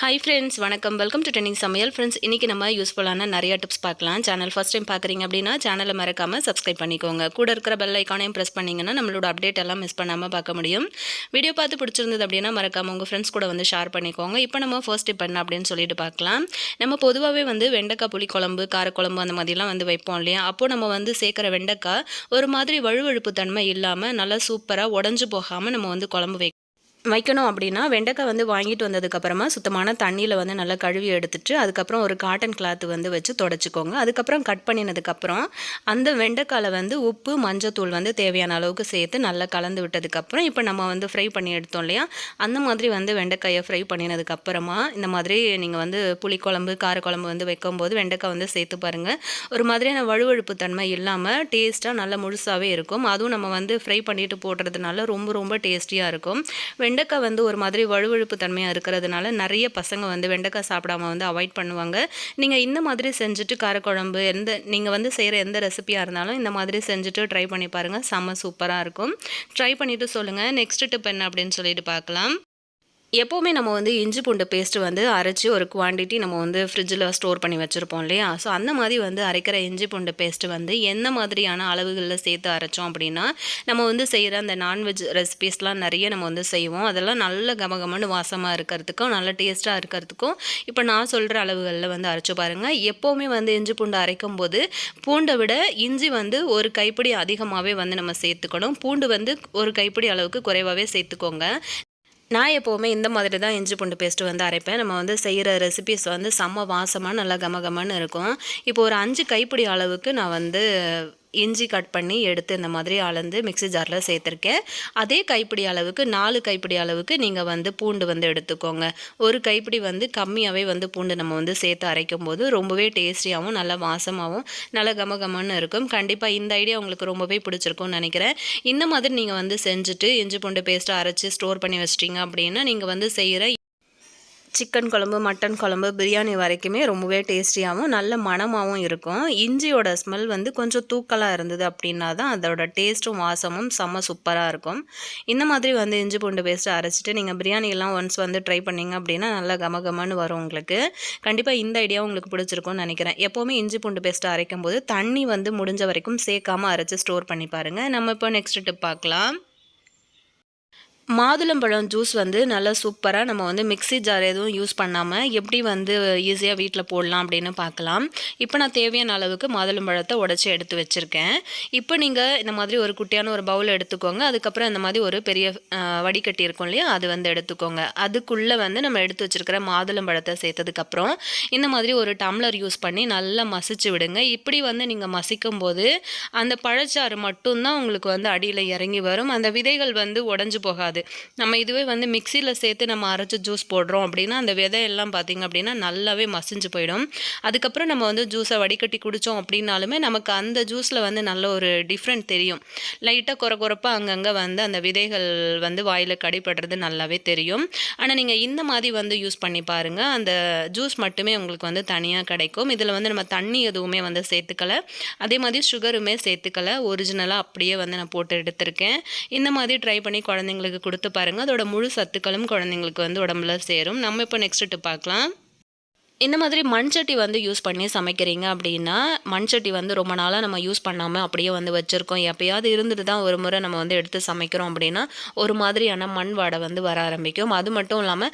Hi friends வணக்கம். Welcome to டெனிங் சமையல் ஃப்ரெண்ட்ஸ் இன்றைக்கி நம்ம யூஸ்ஃபுல்லான நிறைய டிப்ஸ் பார்க்கலாம். சேனல் ஃபஸ்ட் டைம் பார்க்குறீங்க அப்படின்னா சேனலை மறக்காமல் சப்ஸ்கிரைப் பண்ணிக்கோங்க. கூட இருக்கிற பெல் ஐக்கானையும் ப்ரெஸ் பண்ணிங்கன்னா நம்மளோட அப்டேட் எல்லாம் மிஸ் பண்ணாமல் பார்க்க முடியும். வீடியோ பார்த்து பிடிச்சிருந்தது அப்படின்னா மறக்காமல் உங்கள் ஃப்ரெண்ட்ஸ் கூட வந்து ஷேர் பண்ணிக்கோங்க. இப்போ நம்ம ஃபர்ஸ்ட் டிப் என்ன அப்படின்னு சொல்லிட்டு பார்க்கலாம். நம்ம பொதுவாகவே வந்து வெண்டைக்காய் புளி குழம்பு காரக்குழம்பு அந்த மாதிரிலாம் வந்து வைப்போம் இல்லையா? அப்போது நம்ம வந்து சேர்க்குற வெண்டைக்காய் ஒரு மாதிரி வழுவழுப்பு தன்மை இல்லாமல் நல்லா சூப்பராக உடஞ்சு போகாமல் நம்ம வந்து குழம்பு வைக்கணும் வைக்கணும் அப்படின்னா வெண்டைக்காய் வந்து வாங்கிட்டு வந்ததுக்கப்புறமா சுத்தமான தண்ணியில் வந்து நல்லா கழுவி எடுத்துட்டு அதுக்கப்புறம் ஒரு காட்டன் கிளாத் வந்து வச்சு தொடச்சிக்கோங்க. அதுக்கப்புறம் கட் பண்ணினதுக்கப்புறம் அந்த வெண்டைக்காயில் வந்து உப்பு மஞ்சத்தூள் வந்து தேவையான அளவுக்கு சேர்த்து நல்லா கலந்து விட்டதுக்கப்புறம் இப்போ நம்ம வந்து ஃப்ரை பண்ணி எடுத்தோம் இல்லையா? அந்த மாதிரி வந்து வெண்டைக்காயை ஃப்ரை பண்ணினதுக்கப்புறமா இந்த மாதிரி நீங்கள் வந்து புளிக்குழம்பு காரக்குழம்பு வந்து வைக்கும்போது வெண்டைக்காய் வந்து சேர்த்து பாருங்கள் ஒரு மாதிரியான வழுவழுப்பு தன்மை இல்லாமல் டேஸ்ட்டாக நல்லா முழுசாகவே இருக்கும். அதுவும் நம்ம வந்து ஃப்ரை பண்ணிட்டு போடுறதுனால ரொம்ப ரொம்ப டேஸ்டியாக இருக்கும். வெண்டைக்காய் வந்து ஒரு மாதிரி வழுவழுப்பு தன்மையாக இருக்கிறதுனால நிறைய பசங்க வந்து வெண்டைக்காய் சாப்பிடாம வந்து அவாய்ட் பண்ணுவாங்க. நீங்கள் இந்த மாதிரி செஞ்சுட்டு காரக்குழம்பு எந்த நீங்கள் வந்து செய்கிற எந்த ரெசிபியாக இருந்தாலும் இந்த மாதிரி செஞ்சுட்டு ட்ரை பண்ணி பாருங்கள் செம்ம சூப்பராக இருக்கும். ட்ரை பண்ணிவிட்டு சொல்லுங்கள் நெக்ஸ்ட் டிப் என்ன அப்படின்னு சொல்லிட்டு பார்க்கலாம். எப்போவுமே நம்ம வந்து இஞ்சி பூண்டு பேஸ்ட்டு வந்து அரைச்சி ஒரு குவான்டிட்டி நம்ம வந்து ஃப்ரிட்ஜில் ஸ்டோர் பண்ணி வச்சுருப்போம் இல்லையா? ஸோ அந்த மாதிரி வந்து அரைக்கிற இஞ்சி பூண்டு பேஸ்ட்டு வந்து எந்த மாதிரியான அளவுகளில் சேர்த்து அரைச்சோம் அப்படின்னா நம்ம வந்து செய்கிற அந்த நான்வெஜ் ரெசிபீஸ்லாம் நிறைய நம்ம வந்து செய்வோம். அதெல்லாம் நல்ல கமகமன்னு வாசமாக இருக்கிறதுக்கும் நல்ல டேஸ்ட்டாக இருக்கிறதுக்கும் இப்போ நான் சொல்கிற அளவுகளில் வந்து அரைச்சி பாருங்கள் எப்போவுமே வந்து இஞ்சி பூண்டு அரைக்கும் போது பூண்டை விட இஞ்சி வந்து ஒரு கைப்பிடி அதிகமாகவே வந்து நம்ம சேர்த்துக்கணும். பூண்டு வந்து ஒரு கைப்பிடி அளவுக்கு குறைவாகவே சேர்த்துக்கோங்க. நான் எப்போவுமே இந்த மாதிரி தான் இஞ்சி பூண்டு பேஸ்ட்டு வந்து அரைப்பேன். நம்ம வந்து செய்கிற ரெசிபிஸ் வந்து செம்ம வாசமாக நல்லா கமகமன்னு இருக்கும். இப்போ ஒரு அஞ்சு கைப்பிடி அளவுக்கு நான் வந்து இஞ்சி கட் பண்ணி எடுத்து இந்த மாதிரி அளந்து மிக்சி ஜாரில் சேர்த்துருக்கேன். அதே கைப்பிடி அளவுக்கு நாலு கைப்பிடி அளவுக்கு நீங்கள் வந்து பூண்டு வந்து எடுத்துக்கோங்க. ஒரு கைப்பிடி வந்து கம்மியாகவே வந்து பூண்டு நம்ம வந்து சேர்த்து அரைக்கும் போது ரொம்பவே டேஸ்டியாகவும் நல்ல வாசமாகவும் நல்ல கமகமன்னு இருக்கும். கண்டிப்பாக இந்த ஐடியா உங்களுக்கு ரொம்பவே பிடிச்சிருக்கும்னு நினைக்கிறேன். இந்த மாதிரி நீங்கள் வந்து செஞ்சுட்டு இஞ்சி பூண்டு பேஸ்ட்டை அரைச்சி ஸ்டோர் பண்ணி வச்சிட்டிங்க அப்படின்னா நீங்கள் வந்து செய்கிற சிக்கன் குழம்பு மட்டன் குழம்பு பிரியாணி வரைக்குமே ரொம்பவே டேஸ்டியாகவும் நல்ல மணமாகவும் இருக்கும். இஞ்சியோட ஸ்மெல் வந்து கொஞ்சம் தூக்கலாக இருந்தது அப்படின்னா தான் அதோட டேஸ்ட்டும் வாசமும் செம்ம சூப்பராக இருக்கும். இந்த மாதிரி வந்து இஞ்சி பூண்டு பேஸ்ட்டு அரைச்சிட்டு நீங்கள் பிரியாணியெல்லாம் ஒன்ஸ் வந்து ட்ரை பண்ணிங்க அப்படின்னா நல்லா கமகமன்னு வரும் உங்களுக்கு. கண்டிப்பாக இந்த ஐடியா உங்களுக்கு பிடிச்சிருக்கும்னு நினைக்கிறேன். எப்போவுமே இஞ்சி பூண்டு பேஸ்ட்டு அரைக்கும் போது தண்ணி வந்து முடிஞ்ச வரைக்கும் சேர்க்காமல் அரைச்சி ஸ்டோர் பண்ணி பாருங்கள் நம்ம இப்போ நெக்ஸ்ட் டிப் பார்க்கலாம். மாதுளம்பழம் ஜூஸ் வந்து நல்லா சூப்பராக நம்ம வந்து மிக்ஸி ஜார் எதுவும் யூஸ் பண்ணாமல் எப்படி வந்து ஈஸியாக வீட்டில் போடலாம் அப்படின்னு பார்க்கலாம். இப்போ நான் தேவையான அளவுக்கு மாதுளம்பழத்தை உடச்சி எடுத்து வச்சுருக்கேன். இப்போ நீங்கள் இந்த மாதிரி ஒரு குட்டியான ஒரு பவுல் எடுத்துக்கோங்க. அதுக்கப்புறம் இந்த மாதிரி ஒரு பெரிய வடிகட்டி இருக்கும் இல்லையா? அது வந்து எடுத்துக்கோங்க. அதுக்குள்ளே வந்து நம்ம எடுத்து வச்சுருக்கிற மாதுளம்பழத்தை சேர்த்ததுக்கப்புறம் இந்த மாதிரி ஒரு டம்ளர் யூஸ் பண்ணி நல்லா மசிச்சு விடுங்க. இப்படி வந்து நீங்கள் மசிக்கும் போது அந்த பழச்சாறு மட்டும்தான் உங்களுக்கு வந்து அடியில் இறங்கி வரும். அந்த விதைகள் வந்து உடஞ்சி போகாது. ஆகாது நம்ம இதுவே வந்து மிக்சியில் சேர்த்து நம்ம அரைச்சி ஜூஸ் போடுறோம் அப்படின்னா அந்த விதையெல்லாம் பார்த்திங்க அப்படின்னா நல்லாவே மசிஞ்சு போயிடும். அதுக்கப்புறம் நம்ம வந்து ஜூஸை வடிகட்டி குடித்தோம் அப்படின்னாலுமே நமக்கு அந்த ஜூஸில் வந்து நல்ல ஒரு டிஃப்ரெண்ட் தெரியும். லைட்டாக குறை குறைப்பாக அங்கங்கே வந்து அந்த விதைகள் வந்து வாயில் கடிப்படுறது நல்லாவே தெரியும். ஆனால் நீங்கள் இந்த மாதிரி வந்து யூஸ் பண்ணி பாருங்கள் அந்த ஜூஸ் மட்டுமே உங்களுக்கு வந்து தனியாக கிடைக்கும். இதில் வந்து நம்ம தண்ணி எதுவுமே வந்து சேர்த்துக்கலை. அதே மாதிரி சுகருமே சேர்த்துக்கலை. ஒரிஜினலாக அப்படியே வந்து நான் போட்டு எடுத்திருக்கேன். இந்த மாதிரி ட்ரை பண்ணி குழந்தைங்களுக்கு கொடுத்து பாருங்கள் அதோட முழு சத்துக்களும் குழந்தைங்களுக்கு வந்து உடம்புல சேரும். நம்ம இப்போ நெக்ஸ்ட்டு பார்க்கலாம். இந்த மாதிரி மண்சட்டி வந்து யூஸ் பண்ணி சமைக்கிறீங்க அப்படின்னா மண்சட்டி வந்து ரொம்ப நாளாக நம்ம யூஸ் பண்ணாமல் அப்படியே வந்து வச்சுருக்கோம். எப்போயாவது இருந்துட்டு தான் ஒரு முறை நம்ம வந்து எடுத்து சமைக்கிறோம் அப்படின்னா ஒரு மாதிரியான மண் வாடை வந்து வர ஆரம்பிக்கும். அது மட்டும் இல்லாமல்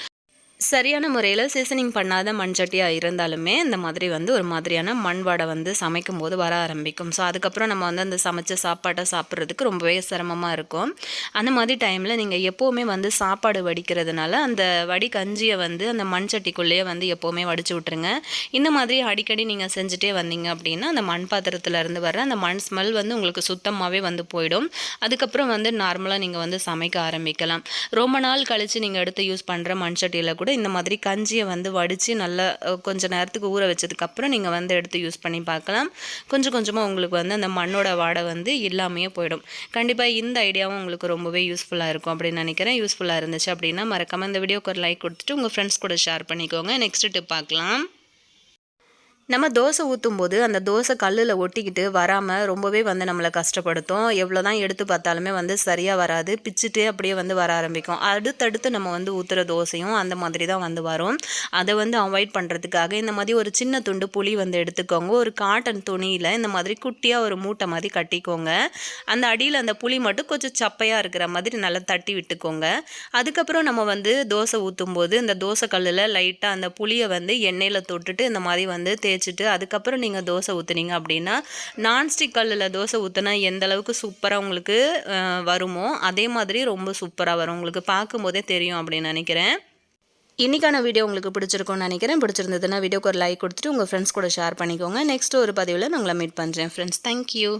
சரியான முறையில் சீசனிங் பண்ணாத மண் சட்டியாக இருந்தாலுமே இந்த மாதிரி வந்து ஒரு மாதிரியான மண் வடை வந்து சமைக்கும் போது வர ஆரம்பிக்கும். ஸோ அதுக்கப்புறம் நம்ம வந்து அந்த சமைச்ச சாப்பாட்டை சாப்பிட்றதுக்கு ரொம்பவே சிரமமாக இருக்கும். அந்த மாதிரி டைமில் நீங்கள் எப்போவுமே வந்து சாப்பாடு வடிக்கிறதுனால அந்த வடி கஞ்சியை வந்து அந்த மண் சட்டிக்குள்ளேயே வந்து எப்போவுமே வடிச்சு விட்ருங்க இந்த மாதிரி அடிக்கடி நீங்கள் செஞ்சுட்டே வந்தீங்க அப்படின்னா அந்த மண் பாத்திரத்துலேருந்து வர அந்த மண் ஸ்மெல் வந்து உங்களுக்கு சுத்தமாகவே வந்து போயிடும். அதுக்கப்புறம் வந்து நார்மலாக நீங்கள் வந்து சமைக்க ஆரம்பிக்கலாம். ரொம்ப நாள் கழித்து நீங்கள் எடுத்து யூஸ் பண்ணுற மண் சட்டியில் கூட இந்த மாதிரி கஞ்சியை வந்து வடித்து நல்லா கொஞ்சம் நேரத்துக்கு ஊற வச்சதுக்கப்புறம் நீங்கள் வந்து எடுத்து யூஸ் பண்ணி பார்க்கலாம். கொஞ்சம் கொஞ்சமாக உங்களுக்கு வந்து அந்த மண்ணோட வாடை வந்து இல்லாமையே போயிடும். கண்டிப்பாக இந்த ஐடியாவும் உங்களுக்கு ரொம்பவே யூஸ்ஃபுல்லாக இருக்கும் அப்படின்னு நினைக்கிறேன். யூஸ்ஃபுல்லாக இருந்துச்சு அப்படின்னா மறக்காமல் இந்த வீடியோக்கு ஒரு லைக் கொடுத்துட்டு உங்கள் ஃப்ரெண்ட்ஸ் கூட ஷேர் பண்ணிக்கோங்க. நெக்ஸ்ட் டிப் பார்க்கலாம். நம்ம தோசை ஊற்றும் போது அந்த தோசை கல்லில் ஒட்டிக்கிட்டு வராமல் ரொம்பவே வந்து நம்மளை கஷ்டப்படுத்தும். எவ்வளோ தான் எடுத்து பார்த்தாலுமே வந்து சரியாக வராது. பிச்சுட்டு அப்படியே வந்து வர ஆரம்பிக்கும். அடுத்தடுத்து நம்ம வந்து ஊற்றுற தோசையும் அந்த மாதிரி தான் வந்து வரும். அதை வந்து அவாய்ட் பண்ணுறதுக்காக இந்த மாதிரி ஒரு சின்ன துண்டு புளி வந்து எடுத்துக்கோங்க. ஒரு காட்டன் துணியில் இந்த மாதிரி குட்டியாக ஒரு மூட்டை மாதிரி கட்டிக்கோங்க. அந்த அடியில் அந்த புளி மட்டும் கொஞ்சம் சப்பையாக இருக்கிற மாதிரி நல்லா தட்டி விட்டுக்கோங்க. அதுக்கப்புறம் நம்ம வந்து தோசை ஊற்றும் போது இந்த தோசை கல்லில் லைட்டாக அந்த புளியை வந்து எண்ணெயில் தொட்டுட்டு இந்த மாதிரி வந்து தேய்ச்சி வச்சுட்டு அதுக்கப்புறம் நீங்கள் தோசை ஊற்றுனீங்க அப்படின்னா நான்ஸ்டிக் கல்லில் தோசை ஊற்றினா எந்த அளவுக்கு சூப்பராக உங்களுக்கு வருமோ அதே மாதிரி ரொம்ப சூப்பராக வரும். உங்களுக்கு பார்க்கும்போதே தெரியும் அப்படின்னு நினைக்கிறேன். இன்றைக்கான வீடியோ உங்களுக்கு பிடிச்சிருக்கும்னு நினைக்கிறேன். பிடிச்சிருந்ததுன்னா வீடியோக்கு ஒரு லைக் கொடுத்துட்டு உங்கள் ஃப்ரெண்ட்ஸ் கூட ஷேர் பண்ணிக்கோங்க. நெக்ஸ்ட் ஒரு பதிவில் நான் உங்களை மீட் பண்ணுறேன் ஃப்ரெண்ட்ஸ் தேங்க்யூ